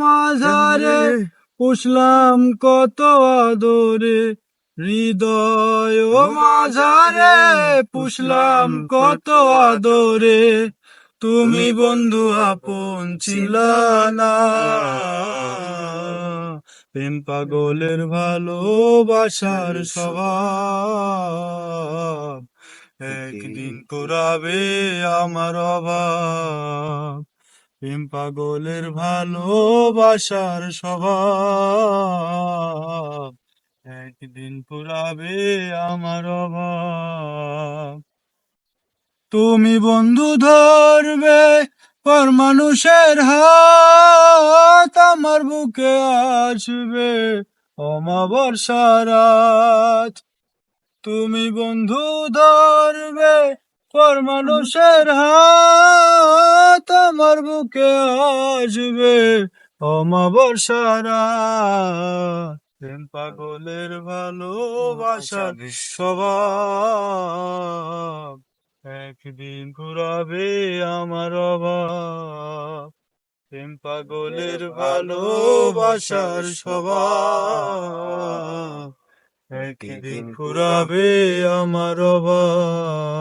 মাঝারে পুষলাম কত আদরে, হৃদয় মাঝারে পুষলাম কত আদরে। তুমি বন্ধু আপন ছিলা না প্রেম পাগলের ভালোবাসার স্বভাব। একদিন করাবে আমার অভাব। প্রেম পাগলের ভালোবাসার স্বভাব। একদিন পুরাবে আমার অভাব। তুমি বন্ধু ধরবে পর মানুষের হাত আমার বুকে আসবে অমাবস্যা রাত। তুমি বন্ধু ধরবে পর মানুষের হাত আমার বুকে আসবে। অমাবস্যা রাত প্রেম পাগলের ভালোবাসার স্বভাব একদিন ঘুরাবে আমার অভাব। প্রেম পাগলের ভালোবাসার স্বভাব একদিন ঘুরাবে আমার অভাব।